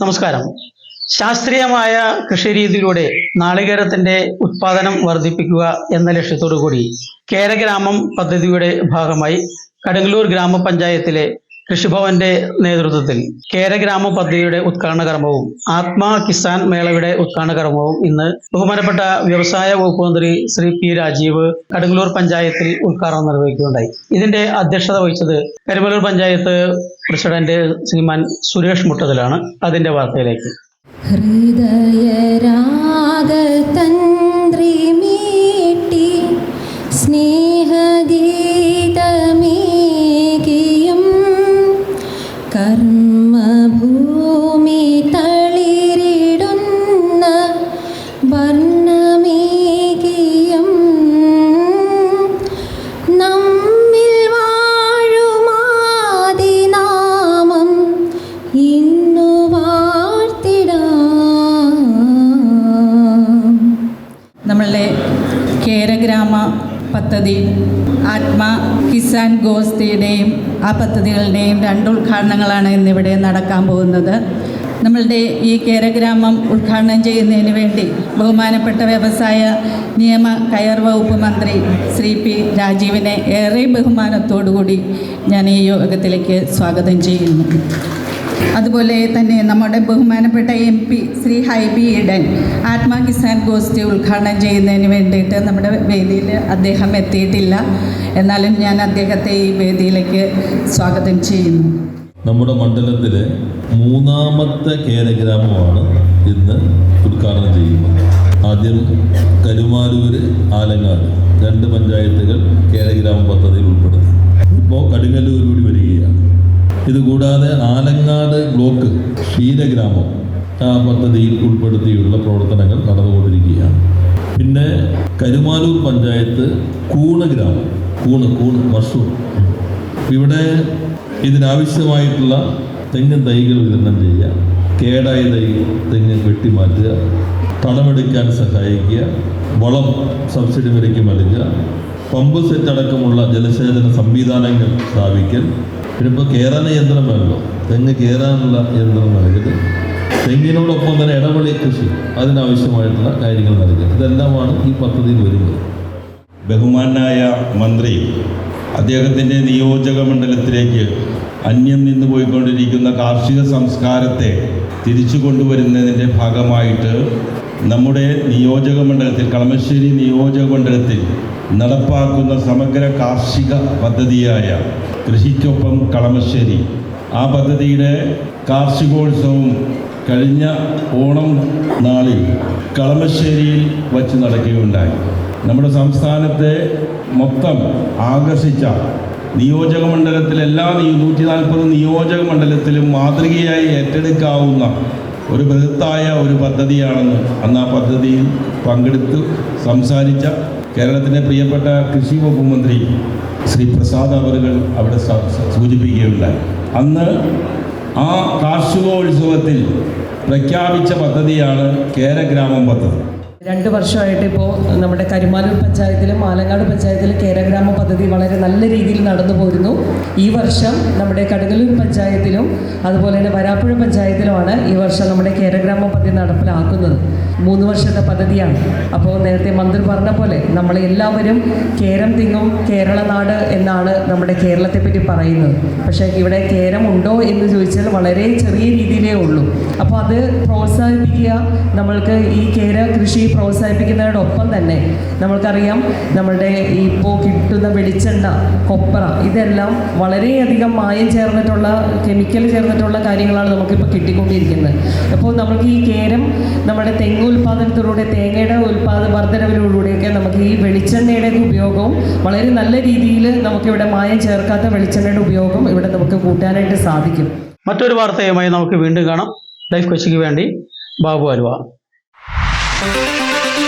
നമസ്കാരം. ശാസ്ത്രീയമായ കൃഷിരീതിയിലൂടെ നാളികേരത്തിന്റെ ഉത്പാദനം വർദ്ധിപ്പിക്കുക എന്ന ലക്ഷ്യത്തോടു കൂടി കേരഗ്രാമം പദ്ധതിയുടെ ഭാഗമായി കടങ്ങല്ലൂർ ഗ്രാമപഞ്ചായത്തിലെ കൃഷിഭവന്റെ നേതൃത്വത്തിൽ കേരഗ്രാമ പദ്ധതിയുടെ ഉദ്ഘാടന കർമ്മവും ആത്മാ കിസാൻ മേളയുടെ ഉദ്ഘാടന കർമ്മവും ഇന്ന് ബഹുമാനപ്പെട്ട വ്യവസായ വകുപ്പ് മന്ത്രി ശ്രീ പി രാജീവ് കടുങ്ങലൂർ പഞ്ചായത്തിൽ ഉദ്ഘാടനം നിർവഹിക്കുകയുണ്ടായി. ഇതിന്റെ അധ്യക്ഷത വഹിച്ചത് കരിമലൂർ പഞ്ചായത്ത് പ്രസിഡന്റ് ശ്രീമാൻ സുരേഷ് മുട്ടതിലാണ് അതിന്റെ വാർത്തയിലേക്ക്. ഹൃദയരാഗതന്ത്രിമീട്ടി കേരഗ്രാമ പദ്ധതി ആത്മ കിസാൻ ഗോസ്തിയുടെയും ആ പദ്ധതികളുടെയും രണ്ട് ഉദ്ഘാടനങ്ങളാണ് ഇന്നിവിടെ നടക്കാൻ പോകുന്നത്. നമ്മളുടെ ഈ കേരഗ്രാമം ഉദ്ഘാടനം ചെയ്യുന്നതിന് വേണ്ടി ബഹുമാനപ്പെട്ട വ്യവസായ നിയമ കയർ വകുപ്പ് മന്ത്രി ശ്രീ പി രാജീവിനെ ഏറെ ബഹുമാനത്തോടുകൂടി ഞാൻ ഈ യോഗത്തിലേക്ക് സ്വാഗതം ചെയ്യുന്നു. അതുപോലെ തന്നെ നമ്മുടെ ബഹുമാനപ്പെട്ട M P Shri Hibi Eden ATMA Kisan Goshti ഉദ്ഘാടനം ചെയ്യുന്നതിന് വേണ്ടിയിട്ട് നമ്മുടെ വേദിയിൽ അദ്ദേഹം എത്തിയിട്ടില്ല. എന്നാലും ഞാൻ അദ്ദേഹത്തെ ഈ വേദിയിലേക്ക് സ്വാഗതം ചെയ്യുന്നു. നമ്മുടെ മണ്ഡലത്തിലെ മൂന്നാമത്തെ കേരഗ്രാമമാണ് ഇന്ന് ഉദ്ഘാടനം ചെയ്യുന്നത്. ആദ്യം കരുമാരൂര് ആലങ്ങാട് രണ്ട് പഞ്ചായത്തുകൾ കേരഗ്രാമ പദ്ധതിയിൽ ഉൾപ്പെടുത്തി ഇപ്പോൾ കടുങ്ങല്ലൂർ കൂടി വരികയാണ്. ഇതുകൂടാതെ ആലങ്ങാട് ബ്ലോക്ക് ക്ഷീരഗ്രാമം ആ പദ്ധതിയിൽ ഉൾപ്പെടുത്തിയുള്ള പ്രവർത്തനങ്ങൾ നടന്നുകൊണ്ടിരിക്കുകയാണ്. പിന്നെ കരുമാലൂർ പഞ്ചായത്ത് കൂണ് ഗ്രാമം കൂണ് കൂണ് മഷൂർ ഇവിടെ ഇതിനാവശ്യമായിട്ടുള്ള തെങ്ങ് തൈകൾ വിതരണം ചെയ്യുക കേടായ തൈ തെങ്ങ് വെട്ടിമാറ്റുക തടമെടുക്കാൻ സഹായിക്കുക വളം സബ്സിഡി വിലയ്ക്ക് നൽകുക പമ്പ് സെറ്റ് അടക്കമുള്ള ജലസേചന സംവിധാനങ്ങൾ സ്ഥാപിക്കൽ പിന്നെ കയറാൻ യന്ത്രം വേണമല്ലോ തെങ്ങ് കയറാനുള്ള യന്ത്രം നൽകുന്നത് തെങ്ങിനോടൊപ്പം തന്നെ ഇടവളി കൃഷി അതിനാവശ്യമായിട്ടുള്ള കാര്യങ്ങൾ നൽകുക ഇതെല്ലാമാണ് ഈ പദ്ധതിയിൽ വരുന്നത്. ബഹുമാനായ മന്ത്രി അദ്ദേഹത്തിന്റെ നിയോജക മണ്ഡലത്തിലേക്ക് അന്യം നിന്ന് പോയിക്കൊണ്ടിരിക്കുന്ന കാർഷിക സംസ്കാരത്തെ തിരിച്ചു കൊണ്ടുവരുന്നതിന്റെ ഭാഗമായിട്ട് നമ്മുടെ നിയോജക മണ്ഡലത്തിൽ കളമശ്ശേരി നിയോജക മണ്ഡലത്തിൽ നടപ്പാക്കുന്ന സമഗ്ര കാർഷിക പദ്ധതിയായ കൃഷിക്കൊപ്പം കളമശ്ശേരി. ആ പദ്ധതിയുടെ കാർഷികോത്സവം കഴിഞ്ഞ ഓണം നാളിൽ കളമശ്ശേരിയിൽ വച്ച് നടക്കുകയുണ്ടായി. നമ്മുടെ സംസ്ഥാനത്തെ മൊത്തം ആകർഷിച്ച നിയോജക മണ്ഡലത്തിലെല്ലാ നൂറ്റി നാൽപ്പത് നിയോജക മണ്ഡലത്തിലും മാതൃകയായി ഏറ്റെടുക്കാവുന്ന ഒരു ബൃഹത്തായ ഒരു പദ്ധതിയാണെന്ന് അന്ന് ആ പദ്ധതിയിൽ പങ്കെടുത്ത് സംസാരിച്ച കേരളത്തിന്റെ പ്രിയപ്പെട്ട കൃഷി വകുപ്പ് മന്ത്രി ശ്രീ പ്രസാദ് അവറുകൾ അവിടെ സൂചിപ്പിക്കുകയുണ്ടായി. അന്ന് ആ കാർഷികോത്സവത്തിൽ പ്രഖ്യാപിച്ച പദ്ധതിയാണ് കേരഗ്രാമം പദ്ധതി. രണ്ട് വർഷമായിട്ട് ഇപ്പോൾ നമ്മുടെ കരുമാലൂർ പഞ്ചായത്തിലും ആലങ്ങാട് പഞ്ചായത്തിലും കേരഗ്രാമ പദ്ധതി വളരെ നല്ല രീതിയിൽ നടന്നു പോരുന്നു. ഈ വർഷം നമ്മുടെ കടുങ്ങല്ലൂർ പഞ്ചായത്തിലും അതുപോലെ തന്നെ വരാപ്പുഴ പഞ്ചായത്തിലുമാണ് ഈ വർഷം നമ്മുടെ കേരഗ്രാമ പദ്ധതി നടപ്പിലാക്കുന്നത്. മൂന്ന് വർഷത്തെ പദ്ധതിയാണ്. അപ്പോൾ നേരത്തെ മന്ത്രി പറഞ്ഞ പോലെ നമ്മൾ എല്ലാവരും കേരം തിങ്ങും കേരള നാട് എന്നാണ് നമ്മുടെ കേരളത്തെ പറ്റി പറയുന്നത്. പക്ഷേ ഇവിടെ കേരം ഉണ്ടോ എന്ന് ചോദിച്ചാൽ വളരെ ചെറിയ രീതിയിലേ ഉള്ളൂ. അപ്പോൾ അത് പ്രോത്സാഹിപ്പിക്കുക നമ്മൾക്ക് ഈ കേര കൃഷി പ്രോത്സാഹിപ്പിക്കുന്നതോടൊപ്പം തന്നെ നമ്മൾക്കറിയാം നമ്മളുടെ ഇപ്പോൾ കിട്ടുന്ന വെളിച്ചെണ്ണ കൊപ്പറ ഇതെല്ലാം വളരെയധികം മായം ചേർന്നിട്ടുള്ള കെമിക്കൽ ചേർന്നിട്ടുള്ള കാര്യങ്ങളാണ് നമുക്കിപ്പോൾ കിട്ടിക്കൊണ്ടിരിക്കുന്നത്. അപ്പോൾ നമുക്ക് ഈ കേരം നമ്മുടെ തെങ്ങ് ഉൽപ്പാദനത്തിലൂടെ തേങ്ങയുടെ ഉൽപ്പാദന വർധനവിലൂടെയൊക്കെ നമുക്ക് ഈ വെളിച്ചെണ്ണയുടെ ഉപയോഗവും വളരെ നല്ല രീതിയിൽ നമുക്കിവിടെ മായം ചേർക്കാത്ത വെളിച്ചെണ്ണയുടെ ഉപയോഗം ഇവിടെ നമുക്ക് കൂട്ടാനായിട്ട് സാധിക്കും. മറ്റൊരു വാർത്തയുമായി നമുക്ക് വീണ്ടും കാണാം. ലൈഫ് കൊച്ചിക്ക് വേണ്ടി ബാബു അലുവ. Thank you.